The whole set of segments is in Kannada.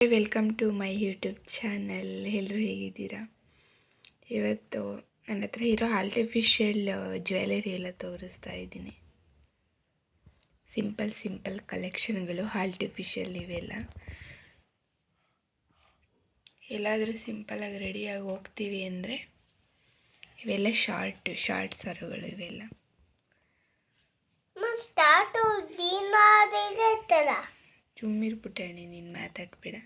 Welcome to my YouTube channel ಎಲ್ಲರೂ ಹೇಗಿದ್ದೀರಾ? ಇವತ್ತು ನನ್ನ ಹತ್ರ ಇರೋ ಆರ್ಟಿಫಿಷಿಯಲ್ ಜ್ಯುವೆಲರಿ ಎಲ್ಲ ತೋರಿಸ್ತಾ ಇದ್ದೀನಿ. ಸಿಂಪಲ್ ಸಿಂಪಲ್ ಕಲೆಕ್ಷನ್ಗಳು ಆರ್ಟಿಫಿಷಿಯಲ್ ಇವೆಲ್ಲ. ಎಲ್ಲಾದರೂ ಸಿಂಪಲಾಗಿ ರೆಡಿಯಾಗಿ ಹೋಗ್ತೀವಿ ಅಂದರೆ ಇವೆಲ್ಲ ಶಾರ್ಟ್ ಶಾರ್ಟ್ ಸರಗಳು ಇವೆಲ್ಲ. ಸ್ಟಾರ್ಟ್ ಚುಮ್ಮಿರ್ ಪುಟಾಣಿ ನೀನು ಮಾತಾಡ್ಬೇಡ.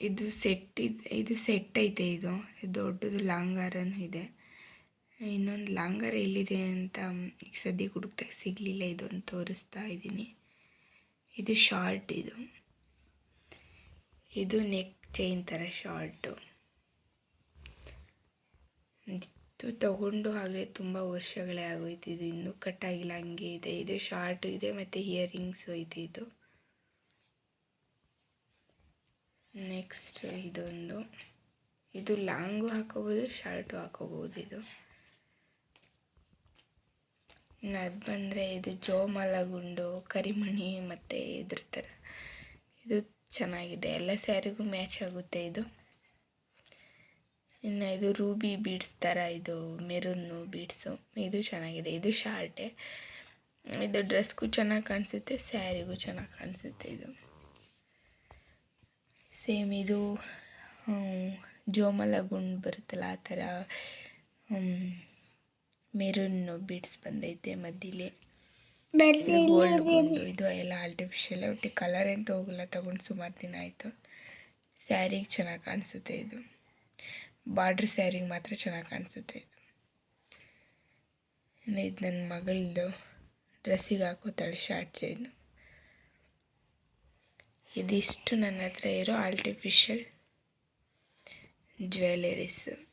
ಇದು ಸೆಟ್ ಇದೆ ಇದು ಸೆಟ್ ಐತೆ ಇದು. ದೊಡ್ಡದು ಲಾಂಗಾರನೂ ಇದೆ. ಇನ್ನೊಂದು ಲಾಂಗಾರ ಎಲ್ಲಿದೆ ಅಂತ ಈಗ ಸದ್ಯಕ್ಕೆ ಹುಡುಕ್ತಾ ಸಿಗಲಿಲ್ಲ ಇದು ಅಂತ ತೋರಿಸ್ತಾ ಇದ್ದೀನಿ. ಇದು ಶಾರ್ಟ್ ಇದು. ಇದು ನೆಕ್ ಚೈನ್ ಥರ ಶಾರ್ಟು ಇದು ತಗೊಂಡು ಆಗಲೇ ತುಂಬ ವರ್ಷಗಳೇ ಆಗೋಯ್ತು. ಇದು ಇನ್ನೂ ಕಟ್ಟಾಗಿಲ್ಲ ಹಂಗೆ ಇದೆ. ಇದು ಶಾರ್ಟ್ ಇದೆ ಮತ್ತು ಇಯರಿಂಗ್ಸ್ ಐತೆ ಇದು. ನೆಕ್ಸ್ಟ್ ಇದೊಂದು. ಇದು ಲಾಂಗು ಹಾಕೋಬೋದು ಶಾರ್ಟು ಹಾಕೋಬೋದು ಇದು. ಇನ್ನು ಅದು ಬಂದರೆ ಇದು ಜೋಮಾಲ ಗುಂಡು, ಕರಿಮಣಿ ಮತ್ತು ಇದ್ರ ಥರ ಇದು ಚೆನ್ನಾಗಿದೆ. ಎಲ್ಲ ಸ್ಯಾರಿಗೂ ಮ್ಯಾಚ್ ಆಗುತ್ತೆ ಇದು. ಇನ್ನು ಇದು ರೂಬಿ ಬೀಡ್ಸ್ ಥರ ಇದು ಮೆರೂನು ಬೀಡ್ಸು ಇದು ಚೆನ್ನಾಗಿದೆ. ಇದು ಶಾರ್ಟೆ. ಇದು ಡ್ರೆಸ್ಗೂ ಚೆನ್ನಾಗಿ ಕಾಣಿಸುತ್ತೆ ಸ್ಯಾರಿಗೂ ಚೆನ್ನಾಗಿ ಕಾಣಿಸುತ್ತೆ ಇದು. ಸೇಮ್ ಇದು ಜೋಮಲ ಗುಂಡು ಬರುತ್ತಲ್ಲ ಆ ಥರ ಮೆರೂನು ಬೀಡ್ಸ್ ಬಂದೈತೆ ಮಧ್ಯಲಿ. ಗೋಲ್ಡ್ ಗುಂಡು ಇದು ಎಲ್ಲ ಆರ್ಟಿಫಿಷಿಯಲ್ ಒಟ್ಟು ಕಲರ್ ಎಂತ ಹೋಗಲ್ಲ ತಗೊಂಡು ಸುಮಾರು ದಿನ ಆಯಿತು. ಸ್ಯಾರಿಗೆ ಚೆನ್ನಾಗಿ ಕಾಣಿಸುತ್ತೆ ಇದು. ಬಾರ್ಡ್ರ್ ಸ್ಯಾರಿಗೆ ಮಾತ್ರ ಚೆನ್ನಾಗಿ ಕಾಣಿಸುತ್ತೆ ಇದು. ಇದು ನನ್ನ ಮಗಳದು ಡ್ರೆಸ್ಸಿಗೆ ಹಾಕೋತಾಳೆ ಶಾರ್ಟ್ ಚೈನು. ಇದಿಷ್ಟು ನನ್ನ ಹತ್ರ ಇರೋ ಆರ್ಟಿಫಿಷಿಯಲ್ ಜ್ಯುವೆಲರೀಸ್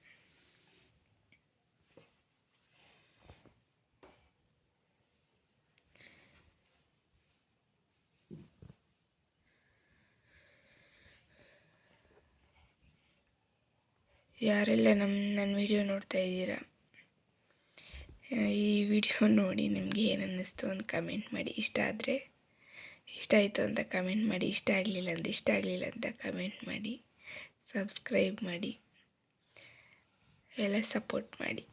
ಯಾರೆಲ್ಲ ನಮ್ಮ ನನ್ನ ವಿಡಿಯೋ ನೋಡ್ತಾ ಇದ್ದೀರಾ ಈ ವಿಡಿಯೋ ನೋಡಿ ನಿಮಗೆ ಏನು ಅನ್ನಿಸ್ತು ಅಂತ ಕಮೆಂಟ್ ಮಾಡಿ. ಇಷ್ಟ ಆದರೆ, ಇಷ್ಟ ಆಯಿತು ಅಂತ ಕಮೆಂಟ್ ಮಾಡಿ. ಇಷ್ಟ ಆಗಲಿಲ್ಲ ಅಂತ ಇಷ್ಟ ಆಗಲಿಲ್ಲ ಅಂತ ಕಮೆಂಟ್ ಮಾಡಿ. ಸಬ್ಸ್ಕ್ರೈಬ್ ಮಾಡಿ. ಎಲ್ಲ ಸಪೋರ್ಟ್ ಮಾಡಿ.